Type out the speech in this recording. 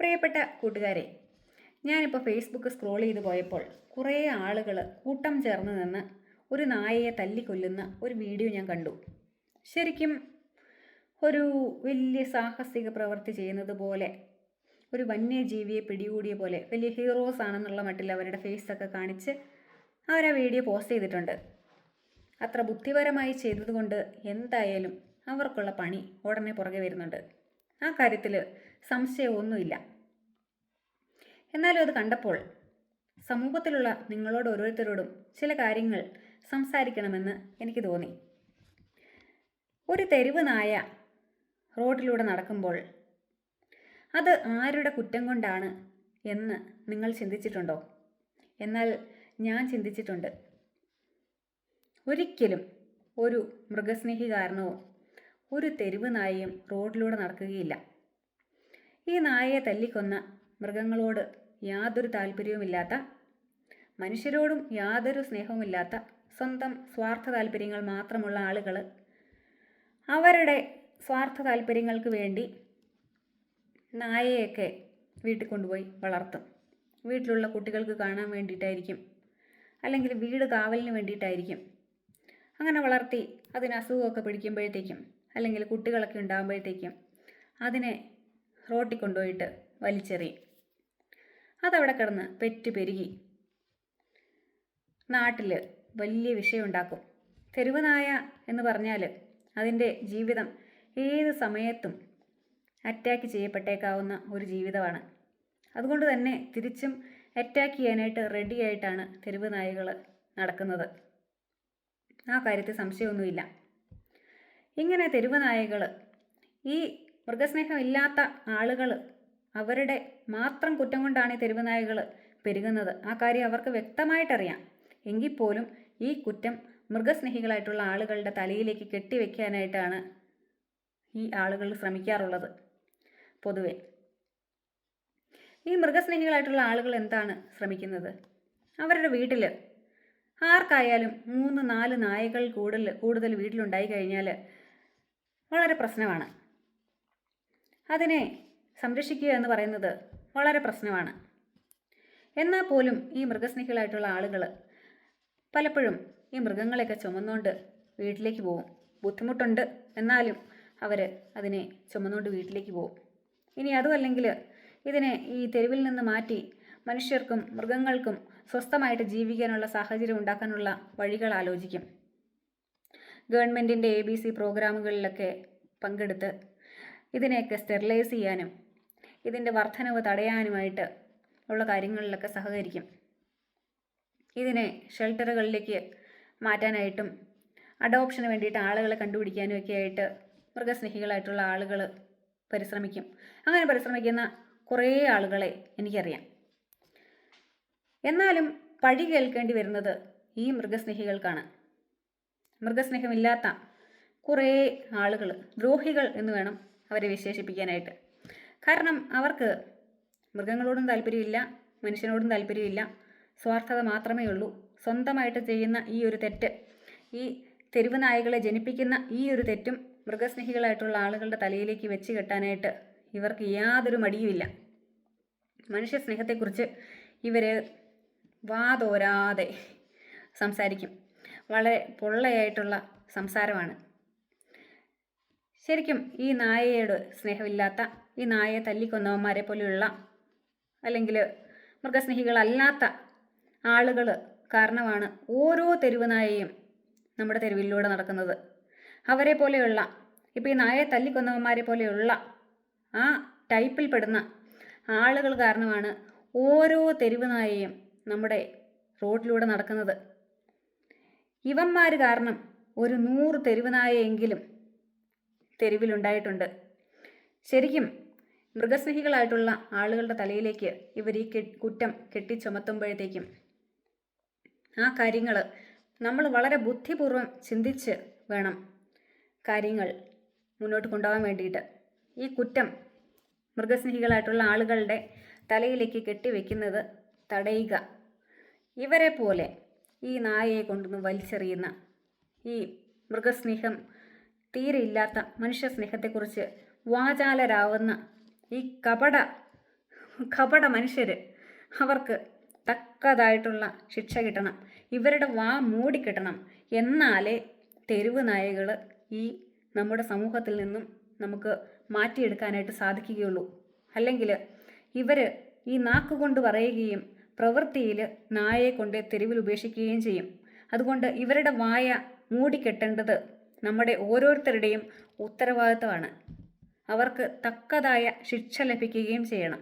പ്രിയപ്പെട്ട കൂട്ടുകാരെ ഞാനിപ്പോൾ ഫേസ്ബുക്ക് സ്ക്രോൾ ചെയ്ത് പോയപ്പോൾ കുറേ ആളുകൾ കൂട്ടം ചേർന്ന് നിന്ന് ഒരു നായയെ തല്ലിക്കൊല്ലുന്ന ഒരു വീഡിയോ ഞാൻ കണ്ടു. ശരിക്കും ഒരു വലിയ സാഹസിക പ്രവൃത്തി ചെയ്യുന്നത് പോലെ ഒരു വന്യജീവിയെ പിടികൂടിയ പോലെ വലിയ ഹീറോസ് ആണെന്നുള്ള മട്ടിൽ അവരുടെ ഫേസൊക്കെ കാണിച്ച് അവർ ആ വീഡിയോ പോസ്റ്റ് ചെയ്തിട്ടുണ്ട്. അത്ര ബുദ്ധിപരമായി ചെയ്തതുകൊണ്ട് എന്തായാലും അവർക്കുള്ള പണി ഉടനെ പുറകെ വരുന്നുണ്ട്. ആ കാര്യത്തിൽ സംശയമൊന്നുമില്ല. എന്നാലും അത് കണ്ടപ്പോൾ സമൂഹത്തിലുള്ള നിങ്ങളോട് ഓരോരുത്തരോടും ചില കാര്യങ്ങൾ സംസാരിക്കണമെന്ന് എനിക്ക് തോന്നി. ഒരു തെരുവ് നായ റോഡിലൂടെ നടക്കുമ്പോൾ അത് ആരുടെ കുറ്റം കൊണ്ടാണ് എന്ന് നിങ്ങൾ ചിന്തിച്ചിട്ടുണ്ടോ? എന്നാൽ ഞാൻ ചിന്തിച്ചിട്ടുണ്ട്. ഒരിക്കലും ഒരു മൃഗസ്നേഹി കാരണവും ഒരു തെരുവ് നായയും റോഡിലൂടെ നടക്കുകയില്ല. ഈ നായയെ തല്ലിക്കൊന്ന മൃഗങ്ങളോട് യാതൊരു താല്പര്യവുമില്ലാത്ത മനുഷ്യരോടും യാതൊരു സ്നേഹവുമില്ലാത്ത സ്വന്തം സ്വാർത്ഥ താല്പര്യങ്ങൾ മാത്രമുള്ള ആളുകൾ അവരുടെ സ്വാർത്ഥ താല്പര്യങ്ങൾക്ക് വേണ്ടി നായയൊക്കെ വീട്ടിൽ കൊണ്ടുപോയി വളർത്തും. വീട്ടിലുള്ള കുട്ടികൾക്ക് കാണാൻ വേണ്ടിയിട്ടായിരിക്കും. അല്ലെങ്കിൽ വീട് കാവലിന് വേണ്ടിയിട്ടായിരിക്കും. അങ്ങനെ വളർത്തി അതിന് അസുഖമൊക്കെ പിടിക്കുമ്പോഴത്തേക്കും അല്ലെങ്കിൽ കുട്ടികളൊക്കെ ഉണ്ടാകുമ്പോഴത്തേക്കും അതിനെ റോട്ടിൽ കൊണ്ടുപോയിട്ട് വലിച്ചെറിയും അതവിടെ കിടന്ന് പെറ്റ് പെരുകി. നാട്ടിൽ വലിയ വിഷയമുണ്ടാക്കും. തെരുവ് നായ എന്ന് പറഞ്ഞാൽ അതിന്റെ ജീവിതം ഏത് സമയത്തും അറ്റാക്ക് ചെയ്യപ്പെട്ടേക്കാവുന്ന ഒരു ജീവിതമാണ്. അതുകൊണ്ട് തന്നെ തിരിച്ചും അറ്റാക്ക് ചെയ്യാനായിട്ട് റെഡി ആയിട്ടാണ് തെരുവ് നായകൾ നടക്കുന്നത്. ആ കാര്യത്തിൽ സംശയമൊന്നുമില്ല. ഇങ്ങനെ തെരുവ് നായകൾ ഈ മൃഗസ്നേഹമില്ലാത്ത ആളുകൾ അവരുടെ മാത്രം കുറ്റം കൊണ്ടാണ് ഈ തെരുവ് നായകൾ പെരുകുന്നത്. ആ കാര്യം അവർക്ക് വ്യക്തമായിട്ടറിയാം. എങ്കിൽ പോലും ഈ കുറ്റം മൃഗസ്നേഹികളായിട്ടുള്ള ആളുകളുടെ തലയിലേക്ക് കെട്ടിവെക്കാനായിട്ടാണ് ഈ ആളുകൾ ശ്രമിക്കാറുള്ളത് പൊതുവെ. ഈ മൃഗസ്നേഹികളായിട്ടുള്ള ആളുകൾ എന്താണ് ശ്രമിക്കുന്നത്? അവരുടെ വീട്ടിൽ ആർക്കായാലും മൂന്ന് നാല് നായകൾ കൂടുതൽ കൂടുതൽ വീട്ടിലുണ്ടായി കഴിഞ്ഞാൽ വളരെ പ്രശ്നമാണ്. അതിനെ സംരക്ഷിക്കുക എന്ന് പറയുന്നത് വളരെ പ്രശ്നമാണ്. എന്നാൽ പോലും ഈ മൃഗസ്നേഹികളായിട്ടുള്ള ആളുകൾ പലപ്പോഴും ഈ മൃഗങ്ങളെയൊക്കെ ചുമന്നുകൊണ്ട് വീട്ടിലേക്ക് പോകും. ബുദ്ധിമുട്ടുണ്ട് എന്നാലും അവർ അതിനെ ചുമന്നുകൊണ്ട് വീട്ടിലേക്ക് പോകും. ഇനി അതുമല്ലെങ്കിൽ ഇതിനെ ഈ തെരുവിൽ നിന്ന് മാറ്റി മനുഷ്യർക്കും മൃഗങ്ങൾക്കും സ്വസ്ഥമായിട്ട് ജീവിക്കാനുള്ള സാഹചര്യം ഉണ്ടാക്കാനുള്ള വഴികൾ ആലോചിക്കും. ഗവൺമെന്റിന്റെ എ ബി സി പ്രോഗ്രാമുകളിലൊക്കെ പങ്കെടുത്ത് ഇതിനെയൊക്കെ സ്റ്റെറിലൈസ് ചെയ്യാനും ഇതിന്റെ വർധനവ് തടയാനുമായിട്ട് ഉള്ള കാര്യങ്ങളിലൊക്കെ സഹകരിക്കും. ഇതിനെ ഷെൽട്ടറുകളിലേക്ക് മാറ്റാനായിട്ടും അഡോപ്ഷന് വേണ്ടിയിട്ട് ആളുകളെ കണ്ടുപിടിക്കാനും ഒക്കെ ആയിട്ട് മൃഗസ്നേഹികളായിട്ടുള്ള ആളുകൾ പരിശ്രമിക്കും. അങ്ങനെ പരിശ്രമിക്കുന്ന കുറേ ആളുകളെ എനിക്കറിയാം. എന്നാലും പഴി കേൾക്കേണ്ടി വരുന്നത് ഈ മൃഗസ്നേഹികൾക്കാണ്. മൃഗസ്നേഹമില്ലാത്ത കുറേ ആളുകൾ ദ്രോഹികൾ എന്ന് വേണം അവരെ വിശേഷിപ്പിക്കാനായിട്ട്. കാരണം അവർക്ക് മൃഗങ്ങളോടും താല്പര്യമില്ല മനുഷ്യനോടും താല്പര്യമില്ല. സ്വാർത്ഥത മാത്രമേ ഉള്ളൂ. സ്വന്തമായിട്ട് ചെയ്യുന്ന ഈ ഒരു തെറ്റ് ഈ തെരുവ് നായകളെ ജനിപ്പിക്കുന്ന ഈ ഒരു തെറ്റും മൃഗസ്നേഹികളായിട്ടുള്ള ആളുകളുടെ തലയിലേക്ക് വെച്ച് കെട്ടാനായിട്ട് ഇവർക്ക് യാതൊരു മടിയുമില്ല. മനുഷ്യ സ്നേഹത്തെക്കുറിച്ച് ഇവർ വാതോരാതെ സംസാരിക്കും. വളരെ പൊള്ളയായിട്ടുള്ള സംസാരമാണ്. ശരിക്കും ഈ നായയോട് സ്നേഹമില്ലാത്ത ഈ നായയെ തല്ലിക്കൊന്നവന്മാരെ പോലെയുള്ള അല്ലെങ്കിൽ മൃഗസ്നേഹികളല്ലാത്ത ആളുകൾ കാരണമാണ് ഓരോ തെരുവ് നായയും നമ്മുടെ തെരുവിലൂടെ നടക്കുന്നത്. അവരെ പോലെയുള്ള ഇപ്പോൾ ഈ നായയെ തല്ലിക്കൊന്നവന്മാരെ പോലെയുള്ള ആ ടൈപ്പിൽ പെടുന്ന ആളുകൾ കാരണമാണ് ഓരോ തെരുവ് നായയും നമ്മുടെ റോഡിലൂടെ നടക്കുന്നത്. ഇവന്മാർ കാരണം ഒരു നൂറ് തെരുവ് നായയെങ്കിലും തെരുവിലുണ്ടായിട്ടുണ്ട്. ശരിക്കും മൃഗസ്നേഹികളായിട്ടുള്ള ആളുകളുടെ തലയിലേക്ക് ഇവർ ഈ കുറ്റം കെട്ടിച്ചുമത്തുമ്പോഴത്തേക്കും ആ കാര്യങ്ങൾ നമ്മൾ വളരെ ബുദ്ധിപൂർവം ചിന്തിച്ച് വേണം കാര്യങ്ങൾ മുന്നോട്ട് കൊണ്ടുപോകാൻ വേണ്ടിയിട്ട്. ഈ കുറ്റം മൃഗസ്നേഹികളായിട്ടുള്ള ആളുകളുടെ തലയിലേക്ക് കെട്ടിവെക്കുന്നത് തടയുക. ഇവരെ പോലെ ഈ നായയെ കൊണ്ടുവന്ന് വലിച്ചെറിയുന്ന ഈ മൃഗസ്നേഹം തീരെ ഇല്ലാത്ത മനുഷ്യ സ്നേഹത്തെക്കുറിച്ച് വാചാലരാവുന്ന ഈ കപട കപട മനുഷ്യർ അവർക്ക് തക്കതായിട്ടുള്ള ശിക്ഷ കിട്ടണം. ഇവരുടെ വാ മൂടിക്കിട്ടണം എന്നാലേ തെരുവ് നായകൾ ഈ നമ്മുടെ സമൂഹത്തിൽ നിന്നും നമുക്ക് മാറ്റിയെടുക്കാനായിട്ട് സാധിക്കുകയുള്ളൂ. അല്ലെങ്കിൽ ഇവർ ഈ നാക്ക് കൊണ്ട് പറയുകയും പ്രവൃത്തിയിൽ നായയെ കൊണ്ട് തെരുവിൽ ഉപേക്ഷിക്കുകയും ചെയ്യും. അതുകൊണ്ട് ഇവരുടെ വായ മൂടിക്കെട്ടേണ്ടത് നമ്മുടെ ഓരോരുത്തരുടെയും ഉത്തരവാദിത്തമാണ് അവർക്ക് തക്കതായ ശിക്ഷ ലഭിക്കുകയും ചെയ്യണം.